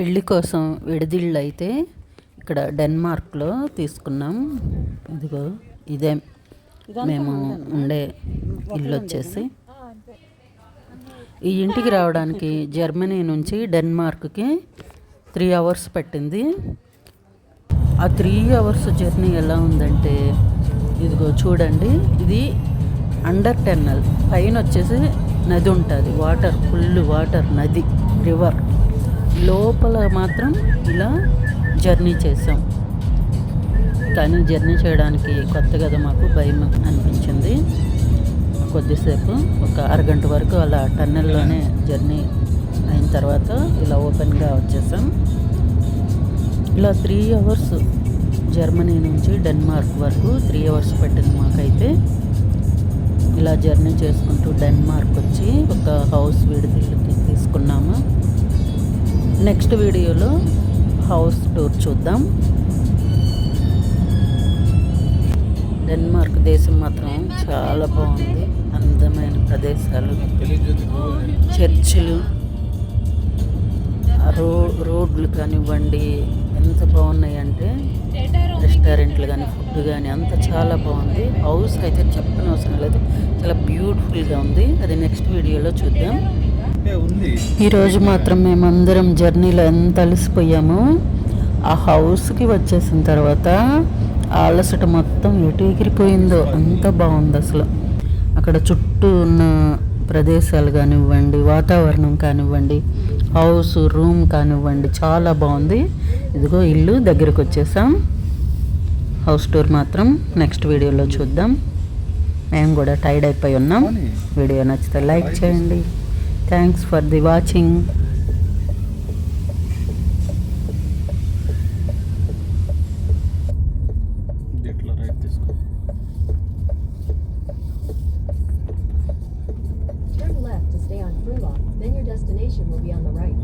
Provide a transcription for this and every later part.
పెళ్ళి కోసం విడిదిళ్ళు అయితే ఇక్కడ డెన్మార్క్లో తీసుకున్నాం. ఇదిగో ఇదే మేము ఉండే ఇల్లు వచ్చేసి. ఈ ఇంటికి రావడానికి జర్మనీ నుంచి డెన్మార్క్కి త్రీ అవర్స్ పట్టింది. ఆ త్రీ అవర్స్ జర్నీ ఎలా ఉందంటే ఇదిగో చూడండి. ఇది అండర్ టెన్నల్. పైన వచ్చేసి నది ఉంటుంది. వాటర్ ఫుల్ వాటర్ నది రివర్. లోపల మాత్రం ఇలా జర్నీ చేసాం కానీ జర్నీ చేయడానికి కొత్త కదా మాకు భయం అనిపించింది. కొద్దిసేపు ఒక అరగంట వరకు అలా టన్నెల్లోనే జర్నీ అయిన తర్వాత ఇలా ఓపెన్గా వచ్చేసాం. ఇలా త్రీ అవర్స్ జర్మనీ నుంచి డెన్మార్క్ వరకు త్రీ అవర్స్ పట్టింది మాకైతే. ఇలా జర్నీ చేసుకుంటూ డెన్మార్క్ వచ్చి ఒక హౌస్ విడిదిల్లుకి నెక్స్ట్ వీడియోలో హౌస్ టూర్ చూద్దాం. డెన్మార్క్ దేశం మాత్రం చాలా బాగుంది. అందమైన ప్రదేశాలు. చర్చిలు రో రోడ్లు కానివ్వండి ఎంత బాగున్నాయి అంటే రెస్టారెంట్లు కానీ ఫుడ్ కానీ అంత చాలా బాగుంది. హౌస్ అయితే చెప్పని అవసరం లేదు. చాలా బ్యూటిఫుల్గా ఉంది. అది నెక్స్ట్ వీడియోలో చూద్దాం. ఈరోజు మాత్రం మేమందరం జర్నీలో ఎంత అలసిపోయామో ఆ హౌస్కి వచ్చేసిన తర్వాత అలసట మొత్తం ఎటు ఎగిరిపోయిందో అంత బాగుంది అసలు. అక్కడ చుట్టూ ఉన్న ప్రదేశాలు కానివ్వండి వాతావరణం కానివ్వండి హౌస్ రూమ్ కానివ్వండి చాలా బాగుంది. ఇదిగో ఇల్లు దగ్గరకు వచ్చేసాం. హౌస్ టూర్ మాత్రం నెక్స్ట్ వీడియోలో చూద్దాం. మేము కూడా టైర్డ్ అయిపోయి ఉన్నాం. వీడియో నచ్చితే లైక్ చేయండి. Thanks for the watching. Turn left to stay on through then your destination will be on the right.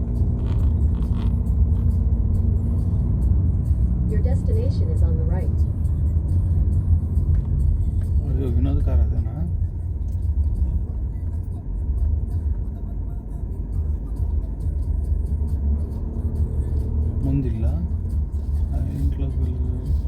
ಮುಂದಿಲ್ಲ. ಎಂಟು ಕ್ಲಾಸ್ಗಳಲ್ಲಿ